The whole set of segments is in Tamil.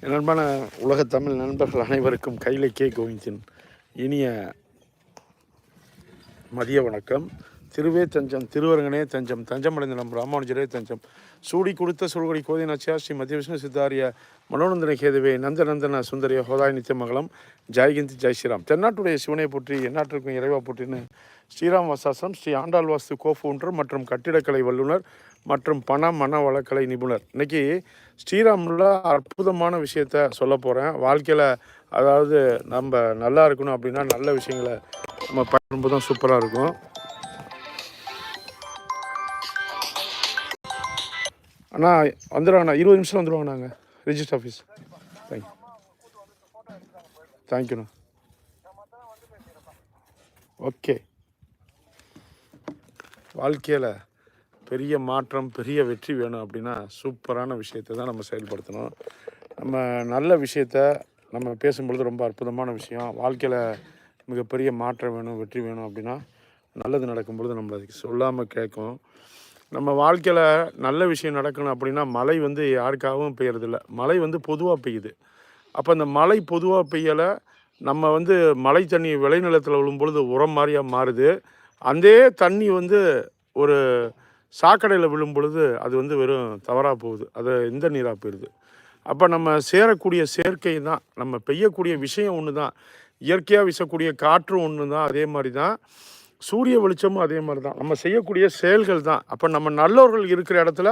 நண்பான உலக தமிழ் நண்பர்கள் அனைவருக்கும் கைலை கே கோவிந்தின் இனிய மதிய வணக்கம். திருவே தஞ்சம் திருவரங்கனே தஞ்சம் தஞ்சமடைந்த நம் ராமானுஜரே தஞ்சம். சூடி கொடுத்த சொல்கொடி கோதை நச்சியா ஸ்ரீ மத்திய விஷ்ணு சித்தாரிய மனோநந்தன கேதுவே நந்தநந்தன சுந்தரிய ஹோதாய் நித்தியமங்கலம் ஜெயகிந்தி ஜெய் ஸ்ரீராம். தென்னாட்டுடைய சிவனை போற்றி எந்நாட்டிற்கும் இறைவா போற்றின்னு ஸ்ரீராம் வாசாசம் ஸ்ரீ ஆண்டாள் வாஸ்து கோஃபவுண்டர் மற்றும் கட்டிடக்கலை வல்லுநர் மற்றும் பண மன வளக்கலை நிபுணர். இன்னைக்கு ஸ்ரீராமில் அற்புதமான விஷயத்த சொல்ல போகிறேன் வாழ்க்கையில் அதாவது நம்ம நல்லா இருக்கணும் அப்படின்னா நல்ல விஷயங்களை நம்ம பண்ணும்போது தான் சூப்பராக இருக்கும். அண்ணா வந்துடுவாங்கண்ணா இருபது நிமிஷம் வந்துடுவாங்க நாங்கள் ரிஜிஸ்டர் ஆஃபீஸ் தேங்க்யூ தேங்க்யூண்ணா ஓகே வாழ்க்கையில் பெரிய மாற்றம் பெரிய வெற்றி வேணும் அப்படின்னா சூப்பரான விஷயத்தை தான் நம்ம செயல்படுத்தணும். நம்ம நல்ல விஷயத்த நம்ம பேசும்பொழுது ரொம்ப அற்புதமான விஷயம். வாழ்க்கையில் மிகப்பெரிய மாற்றம் வேணும் வெற்றி வேணும் அப்படின்னா நல்லது நடக்கும்பொழுது நம்ம அதுக்கு சொல்லாமல் கேட்கும். நம்ம வாழ்க்கையில் நல்ல விஷயம் நடக்கணும் அப்படின்னா மழை வந்து யாருக்காகவும் பெய்யறதில்ல. மழை வந்து பொதுவாக பெய்யுது. அப்போ அந்த மழை பொதுவாக பெய்யலை நம்ம வந்து மழை தண்ணி விளைநிலத்தில் விழும்பொழுது உரம் மாதிரியாக மாறுது. அந்த தண்ணி வந்து ஒரு சாக்கடையில் விழும் பொழுது அது வந்து வெறும் தவறாக போகுது. அது எந்த நீராக போயிடுது அப்போ நம்ம சேரக்கூடிய சேர்க்கை தான் நம்ம பெய்யக்கூடிய விஷயம் ஒன்று தான் இயற்கையாக வீசக்கூடிய காற்றும் ஒன்று தான் அதே மாதிரி தான் சூரிய வெளிச்சமும் அதே மாதிரி தான் நம்ம செய்யக்கூடிய செயல்கள் தான். அப்போ நம்ம நல்லவர்கள் இருக்கிற இடத்துல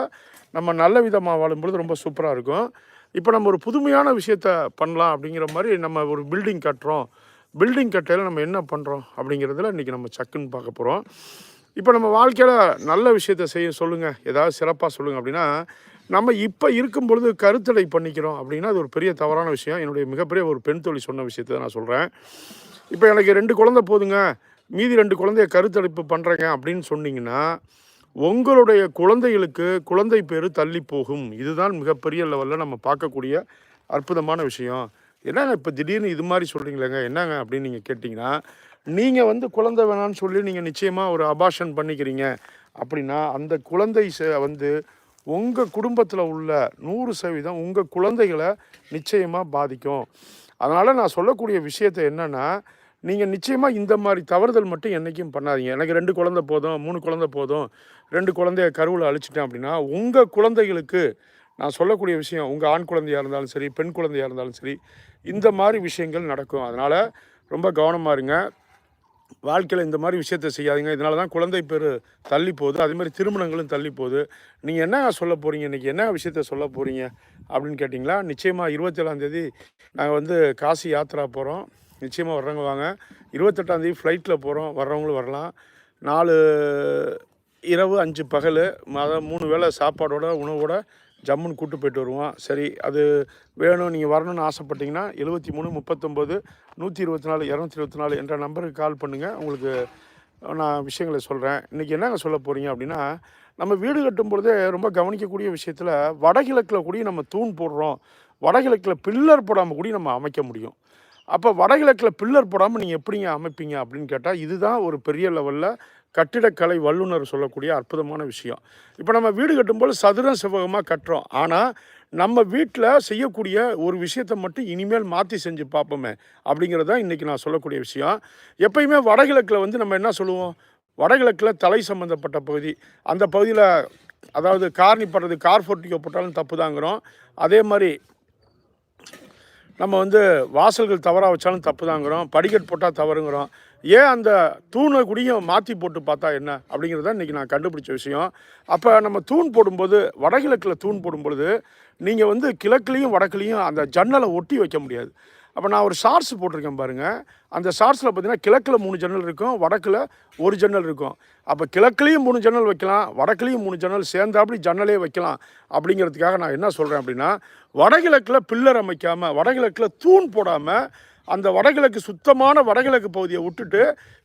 நம்ம நல்ல விதமாக வாழும்பொழுது ரொம்ப சூப்பராக இருக்கும். இப்போ நம்ம ஒரு புதுமையான விஷயத்த பண்ணலாம் அப்படிங்கிற மாதிரி நம்ம ஒரு பில்டிங் கட்டுறோம். பில்டிங் கட்டையில் நம்ம என்ன பண்ணுறோம் அப்படிங்கிறதுல இன்றைக்கி நம்ம சக்குன்னு பார்க்க போகிறோம் இப்போ நம்ம வாழ்க்கையில் நல்ல விஷயத்த செய்ய சொல்லுங்கள் ஏதாவது சிறப்பாக சொல்லுங்கள் அப்படின்னா நம்ம இப்போ இருக்கும் பொழுது கருத்தடை பண்ணிக்கிறோம் அப்படின்னா அது ஒரு பெரிய தவறான விஷயம். என்னுடைய மிகப்பெரிய ஒரு பெண் தொழில் சொன்ன விஷயத்தை நான் சொல்கிறேன் இப்போ எனக்கு ரெண்டு குழந்தை போதுங்க. மீதி ரெண்டு குழந்தைய கருத்தடைப்பு பண்ணுறேங்க அப்படின்னு சொன்னீங்கன்னா உங்களுடைய குழந்தைகளுக்கு குழந்தை பேர் தள்ளி போகும். இதுதான் மிகப்பெரிய லெவலில் நம்ம பார்க்கக்கூடிய அற்புதமான விஷயம். என்னங்க இப்போ திடீர்னு இது மாதிரி சொல்கிறீங்களேங்க என்னங்க அப்படின்னு நீங்கள் கேட்டிங்கன்னா நீங்கள் வந்து குழந்தை வேணான்னு சொல்லி நீங்கள் நிச்சயமாக ஒரு அபாஷன் பண்ணிக்கிறீங்க அப்படின்னா அந்த குழந்தை ச- வந்து உங்கள் குடும்பத்தில் உள்ள நூறு சதவீதம் உங்கள் குழந்தைகளை நிச்சயமாக பாதிக்கும். அதனால் நான் சொல்லக்கூடிய விஷயத்தை என்னென்னா நீங்கள் நிச்சயமாக இந்த மாதிரி தவறுதல் மட்டும் என்றைக்கும் பண்ணாதீங்க. எனக்கு ரெண்டு குழந்தை போதும் மூணு குழந்தை போதும் ரெண்டு குழந்தைய கருவில் அழிச்சிட்டேன் அப்படின்னா உங்கள் குழந்தைகளுக்கு நான் சொல்லக்கூடிய விஷயம் உங்கள் ஆண் குழந்தையாக இருந்தாலும் சரி பெண் குழந்தையாக இருந்தாலும் சரி இந்த மாதிரி விஷயங்கள் நடக்கும். அதனால் ரொம்ப கவனமாக இருங்க. வாழ்க்கையில் இந்த மாதிரி விஷயத்த செய்யாதீங்க. இதனால தான் குழந்தை பேர் தள்ளி போகுது. அதேமாதிரி திருமணங்களும் தள்ளி போகுது. நீங்கள் என்ன சொல்ல போகிறீங்க இன்றைக்கி என்ன விஷயத்த சொல்ல போகிறீங்க அப்படின்னு கேட்டிங்களா? நிச்சயமாக இருபத்தேழாந்தேதி நாங்கள் வந்து காசி யாத்திரா போகிறோம் நிச்சயமாக வர்றவங்க வாங்க. இருபத்தெட்டாந்தேதி ஃப்ளைட்டில் போகிறோம் வர்றவங்களும் வரலாம். நாலு இரவு அஞ்சு பகல் அதாவது மூணு வேளை சாப்பாடோட உணவோட ஜம்முன்னு கூட்டு போயிட்டு வருவோம். சரி அது வேணும் நீங்கள் வரணும்னு ஆசைப்பட்டீங்கன்னா எழுபத்தி மூணு முப்பத்தொம்போது நூற்றி இருபத்தி நாலு இரநூத்தி இருபத்தி நாலு என்ற நம்பருக்கு கால் பண்ணுங்கள் உங்களுக்கு நான் விஷயங்களை சொல்கிறேன் இன்றைக்கி என்னங்க சொல்ல போகிறீங்க அப்படின்னா நம்ம வீடு கட்டும் பொழுதே ரொம்ப கவனிக்கக்கூடிய விஷயத்தில் வடகிழக்கில் கூடி நம்ம தூண் போடுறோம். வடகிழக்கில் பில்லர் போடாமல் கூடி நம்ம அமைக்க முடியும். அப்போ வடகிழக்கில் பில்லர் போடாமல் நீங்கள் எப்படிங்க அமைப்பீங்க அப்படின்னு கேட்டால் இதுதான் ஒரு பெரிய லெவலில் கட்டிடக்கலை வல்லுனர் சொல்லக்கூடிய அற்புதமான விஷயம். இப்போ நம்ம வீடு கட்டும்போது சதுரம் செவ்வகமாக கட்டுறோம். ஆனால் நம்ம வீட்டில் செய்யக்கூடிய ஒரு விஷயத்தை மட்டும் இனிமேல் மாற்றி செஞ்சு பார்ப்போமே அப்படிங்கிறது தான் இன்றைக்கி நான் சொல்லக்கூடிய விஷயம். எப்பயுமே வடகிழக்கில் வந்து நம்ம என்ன சொல்லுவோம்? வடகிழக்கில் தலை சம்மந்தப்பட்ட பகுதி. அந்த பகுதியில் அதாவது கார்னி படுறது கார் ஃபோர்ட்டிக்கோ போட்டாலும் தப்பு தாங்கிறோம் அதே மாதிரி நம்ம வந்து வாசல்கள் தவறாக வச்சாலும் தப்பு தாங்கிறோம் படிக்கட் போட்டால் தவறுங்கிறோம். ஏன் அந்த தூணை குடியும் மாற்றி போட்டு பார்த்தா என்ன? அப்படிங்கிறத இன்றைக்கி நான் கண்டுபிடிச்ச விஷயம். அப்போ நம்ம தூண் போடும்போது வடகிழக்கில் தூண் போடும்பொழுது நீங்கள் வந்து கிழக்குலேயும் வடக்குலேயும் அந்த ஜன்னலை ஒட்டி வைக்க முடியாது. அப்போ நான் ஒரு ஷார்ட்ஸ் போட்டிருக்கேன் பாருங்கள் அந்த ஷார்ட்ஸில் பார்த்தீங்கன்னா கிழக்கில் மூணு ஜன்னல் இருக்கும் வடக்கில் ஒரு ஜன்னல் இருக்கும். அப்போ கிழக்குலேயும் மூணு ஜன்னல் வைக்கலாம் வடக்குலேயும் மூணு ஜன்னல் சேர்ந்தாப்படி ஜன்னலே வைக்கலாம் அப்படிங்கிறதுக்காக நான் என்ன சொல்கிறேன் அப்படின்னா வடகிழக்கில் பில்லர் அமைக்காமல் வடகிழக்கில் தூண் போடாமல் அந்த வடகிழக்கு சுத்தமான வடகிழக்கு பகுதியை விட்டுட்டு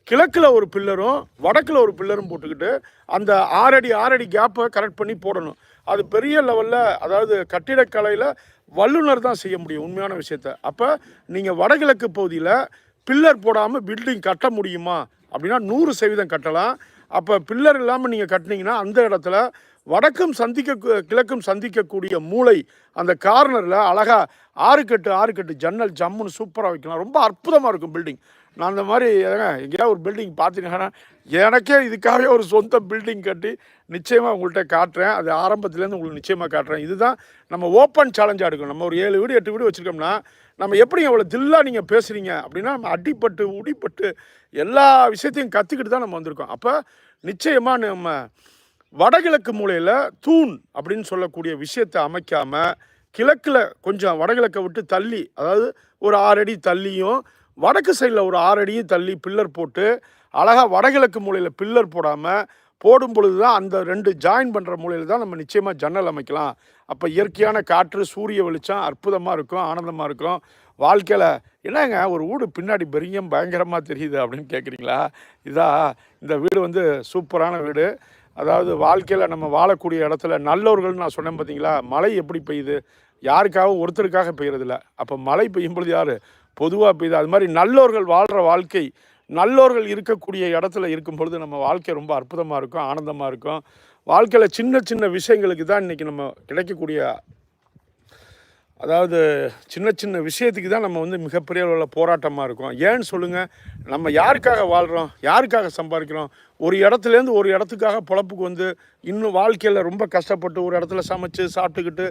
கிழக்கில் ஒரு பில்லரும் வடக்கில் ஒரு பில்லரும் போட்டுக்கிட்டு அந்த ஆறடி ஆறடி கேப்பை கரெக்ட் பண்ணி போடணும். அது பெரிய லெவலில் அதாவது கட்டிடக்கலையில் வல்லுனர் தான் செய்ய முடியும் உண்மையான விஷயத்த. அப்போ நீங்கள் வடகிழக்கு பகுதியில் பில்லர் போடாமல் பில்டிங் கட்ட முடியுமா? அப்படின்னா நூறு சதவீதம் கட்டலாம். அப்போ பில்லர் இல்லாமல் நீங்கள் கட்டினீங்கன்னா அந்த இடத்துல வடக்கும் சந்திக்க கிழக்கும் சந்திக்கக்கூடிய மூளை அந்த கார்னரில் அழகா ஆறு கட்டு ஆறு கட்டு ஜன்னல் ஜம்முன்னு சூப்பராக வைக்கலாம். ரொம்ப அற்புதமாக இருக்கும் பில்டிங் நான் அந்த மாதிரி எங்கேயாவது ஒரு பில்டிங் பார்த்தீங்கன்னா எனக்கே இதுக்காகவே ஒரு சொந்த பில்டிங் கட்டி நிச்சயமாக உங்கள்கிட்ட காட்டுறேன். அது ஆரம்பத்துலேருந்து உங்களுக்கு நிச்சயமாக காட்டுறேன். இதுதான் நம்ம ஓப்பன் சேலஞ்சாக எடுக்கணும். நம்ம ஒரு ஏழு வீடு எட்டு வீடு வச்சுருக்கோம்னா நம்ம எப்படி அவ்வளோ தில்லாக நீங்கள் பேசுகிறீங்க அப்படின்னா நம்ம அடிப்பட்டு உடிப்பட்டு எல்லா விஷயத்தையும் கற்றுக்கிட்டு தான் நம்ம வந்திருக்கோம். அப்போ நிச்சயமாக நம்ம வடகிழக்கு மூலையில் தூண் அப்படின்னு சொல்லக்கூடிய விஷயத்தை அமைக்காமல் கிழக்கில் கொஞ்சம் வடகிழக்கை விட்டு தள்ளி அதாவது ஒரு ஆறடி தள்ளியும் வடக்கு சைடில் ஒரு ஆறு தள்ளி பில்லர் போட்டு அழகாக வடகிழக்கு மூலையில் பில்லர் போடாமல் போடும் பொழுது தான் அந்த ரெண்டு ஜாயின் பண்ணுற மூலையில் தான் நம்ம நிச்சயமாக ஜன்னல் அமைக்கலாம். அப்போ இயற்கையான காற்று சூரிய வெளிச்சம் அற்புதமாக இருக்கும் ஆனந்தமாக இருக்கும். வாழ்க்கையில் என்னங்க ஒரு வீடு பின்னாடி பெரியம் பயங்கரமாக தெரியுது அப்படின்னு கேட்குறீங்களா இதா இந்த வீடு வந்து சூப்பரான வீடு. அதாவது வாழ்க்கையில் நம்ம வாழக்கூடிய இடத்துல நல்லவர்கள்னு நான் சொன்னேன் பார்த்தீங்களா மழை எப்படி பெய்யுது? யாருக்காகவும் ஒருத்தருக்காக பெய்யறதில்ல. அப்போ மழை பெய்யும் பொழுது யார்? பொதுவாக இப்போ இது அது மாதிரி நல்லோர்கள் வாழ்கிற வாழ்க்கை நல்லோர்கள் இருக்கக்கூடிய இடத்துல இருக்கும் பொழுது நம்ம வாழ்க்கை ரொம்ப அற்புதமாக இருக்கும் ஆனந்தமாக இருக்கும். வாழ்க்கையில் சின்ன சின்ன விஷயங்களுக்கு தான் இன்றைக்கி நம்ம கிடைக்கக்கூடிய அதாவது சின்ன சின்ன விஷயத்துக்கு தான் நம்ம வந்து மிகப்பெரிய அளவில் போராட்டமாக இருக்கும். ஏன்னு சொல்லுங்கள் நம்ம யாருக்காக வாழ்கிறோம் யாருக்காக சம்பாதிக்கிறோம்? ஒரு இடத்துலேருந்து ஒரு இடத்துக்காக பொழப்புக்கு வந்து இன்னும் வாழ்க்கையில் ரொம்ப கஷ்டப்பட்டு ஒரு இடத்துல சமைச்சு சாப்பிட்டுக்கிட்டு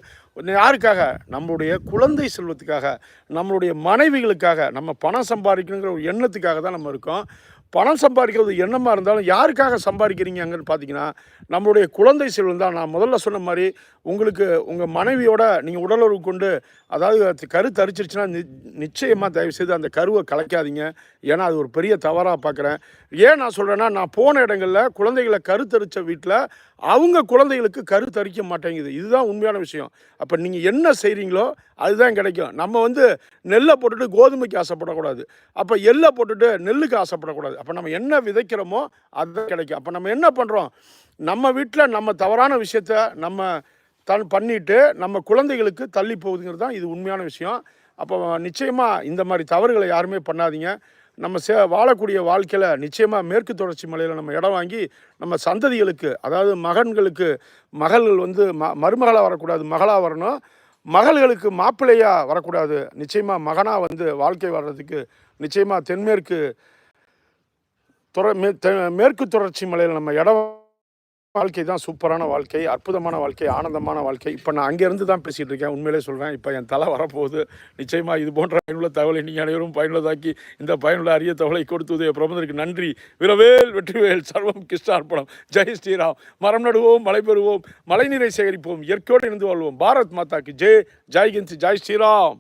யாருக்காக? நம்மளுடைய குழந்தை செல்வத்துக்காக நம்மளுடைய மனைவிகளுக்காக நம்ம பணம் சம்பாதிக்கணுங்கிற ஒரு எண்ணத்துக்காக தான் நம்ம இருக்கோம். பணம் சம்பாதிக்கிறது என்னமாக இருந்தாலும் யாருக்காக சம்பாதிக்கிறீங்கன்னு பார்த்தீங்கன்னா நம்மளுடைய குழந்தை செல்வம் தான். நான் முதல்ல சொன்ன மாதிரி உங்களுக்கு உங்கள் மனைவியோட நீங்கள் உடலுறவு கொண்டு அதாவது கரு தரிச்சிருச்சுன்னா நி நிச்சயமாக தயவுசெய்து அந்த கருவை கலைக்காதீங்க. ஏன்னா அது ஒரு பெரிய தவறாக பார்க்குறேன். ஏன் நான் சொல்கிறேன்னா நான் போன இடங்களில் குழந்தைகளை கரு தரித்த வீட்டில் அவங்க குழந்தைகளுக்கு கரு தரிக்க மாட்டேங்குது. இதுதான் உண்மையான விஷயம். அப்போ நீங்கள் என்ன செய்கிறீங்களோ அதுதான் கிடைக்கும். நம்ம வந்து நெல்லை போட்டுட்டு கோதுமைக்கு ஆசைப்படக்கூடாது. அப்போ எல்லை போட்டுட்டு நெல்லுக்கு ஆசைப்படக்கூடாது. அப்போ நம்ம என்ன விதைக்கிறோமோ அதுதான் கிடைக்கும். அப்போ நம்ம என்ன பண்ணுறோம் நம்ம வீட்டில் நம்ம தவறான விஷயத்த நம்ம தன் பண்ணிட்டு நம்ம குழந்தைகளுக்கு தள்ளி போகுதுங்கிறது தான் இது உண்மையான விஷயம். அப்போ நிச்சயமாக இந்த மாதிரி தவறுகளை யாருமே பண்ணாதீங்க. நம்ம சே வாழக்கூடிய வாழ்க்கையில் நிச்சயமாக மேற்கு தொடர்ச்சி மலையில் நம்ம இடம் வாங்கி நம்ம சந்ததிகளுக்கு அதாவது மகன்களுக்கு மகள்கள் வந்து ம மருமகளாக வரக்கூடாது மகளாக வரணும். மகள்களுக்கு மாப்பிள்ளையாக வரக்கூடாது. நிச்சயமாக மகனாக வந்து வாழ்க்கை வர்றதுக்கு நிச்சயமாக தென்மேற்கு துற மே மேற்கு தொடர்ச்சி மலையில் நம்ம இடம் வாழ்க்கை தான் சூப்பரான வாழ்க்கை அற்புதமான வாழ்க்கை ஆனந்தமான வாழ்க்கை. இப்போ நான் அங்கேருந்து தான் பேசிகிட்டு இருக்கேன். உண்மையிலே சொல்கிறேன் இப்போ என் தலை வரப்போகுது. நிச்சயமாக இது போன்ற பயனுள்ள தகவலை நீங்கள் அனைவரும் பயனுள்ளதாக்கி இந்த பயனுள்ள அரிய தகவலை கொடுத்தது பிரபந்தருக்கு நன்றி. விரவேல் வெற்றிவேல் சர்வம் கிருஷ்ணார்ப்பணம் ஜெய் ஸ்ரீராம். மரம் நடுவோம் மழை பெறுவோம் மழைநீரை சேகரிப்போம் இயற்கையோடு இருந்து வாழ்வோம். பாரத் மாதாக்கு ஜெய். ஜெய் ஹிந்த் ஜெய் ஸ்ரீராம்.